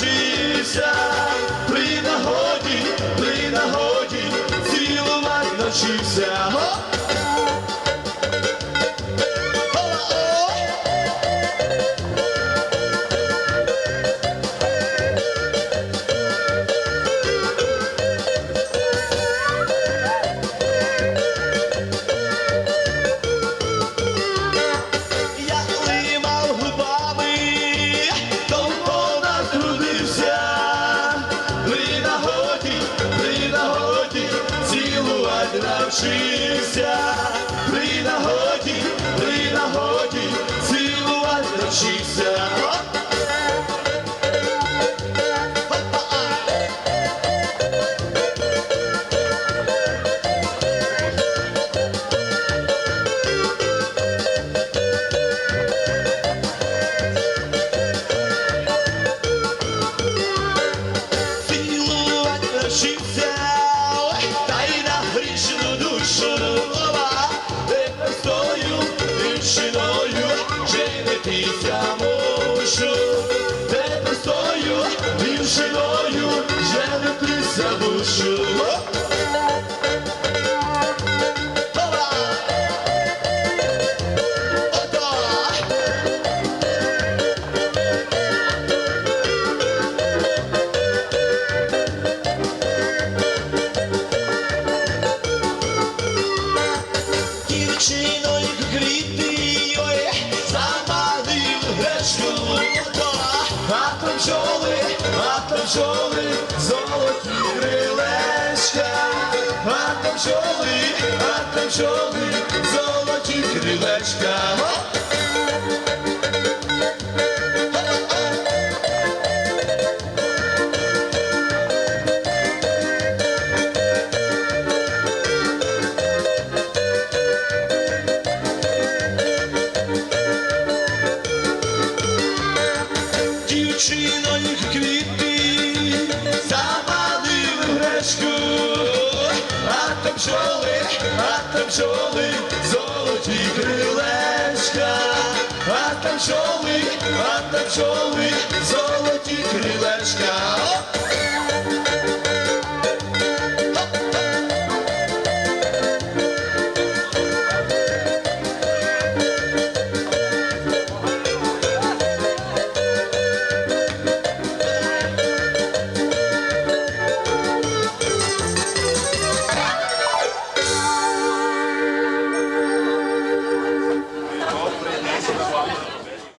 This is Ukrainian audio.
навчися, при нагоді, при нагоді, цілувати навчився. Навчився, гречку а там пчоли, золоті там пчоли, а там пчоли, золоті крилечка. Дівчиною а пчоли, а там пчоли, золоті крилечка, а там пчоли, а там пчоли, золоті крилечка.